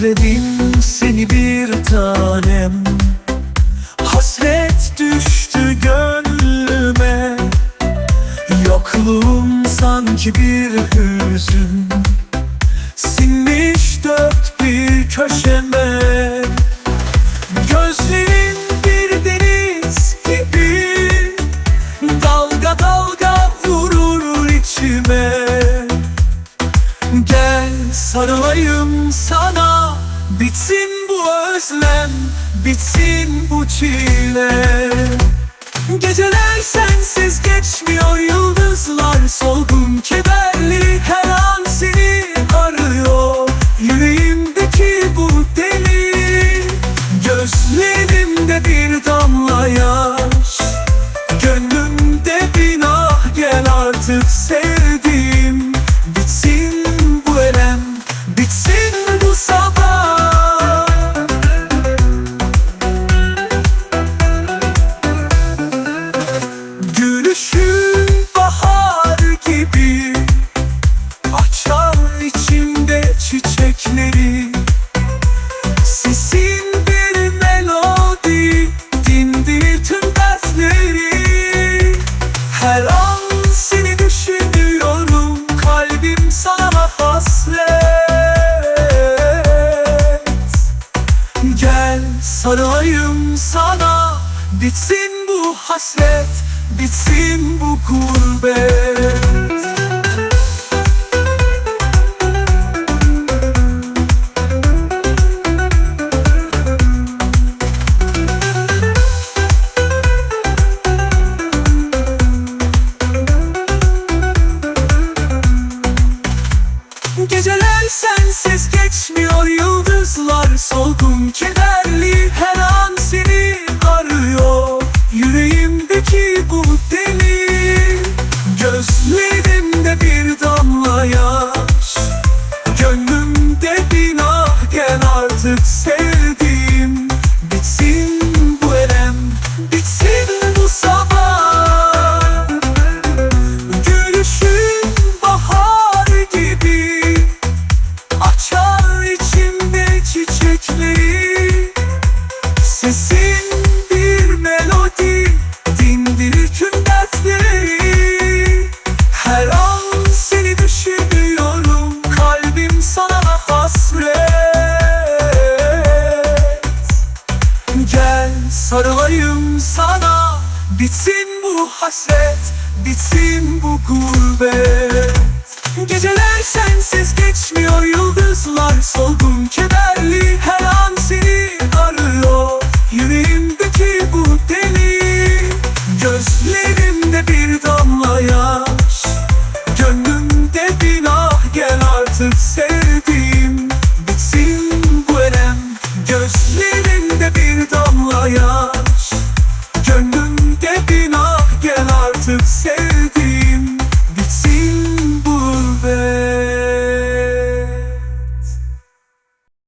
Özledim seni bir tanem. Hasret düştü gönlüme. Yokluğum sanki bir hüzün. Sinmiş dört bir köşeme özlem Bitsin bu çile. Geceler sensiz geçmiyor Yıldızlar solgun kederli Her an seni arıyor. Yüreğimdeki bu deli Gözlerimde bir damla yaş. Gönlümde bir ah gel artık sevdiğim Gülüşün bahar gibi Açar içimde çiçekleri Sesin bir melodi Dindir tüm dertleri. Her seni düşünüyorum Kalbim sana hasret. Gel sarılayım sana Bitsin bu hasret Bitsin bu gurbet. Geceler sensiz geçmiyor Yıldızlar solgun kederli Her an Sesin bir melodi Dindirir tüm dertleri. Her an seni düşünüyorum Kalbim sana hasret. Gel sarılayım sana Bitsin bu hasret Bitsin bu gurbet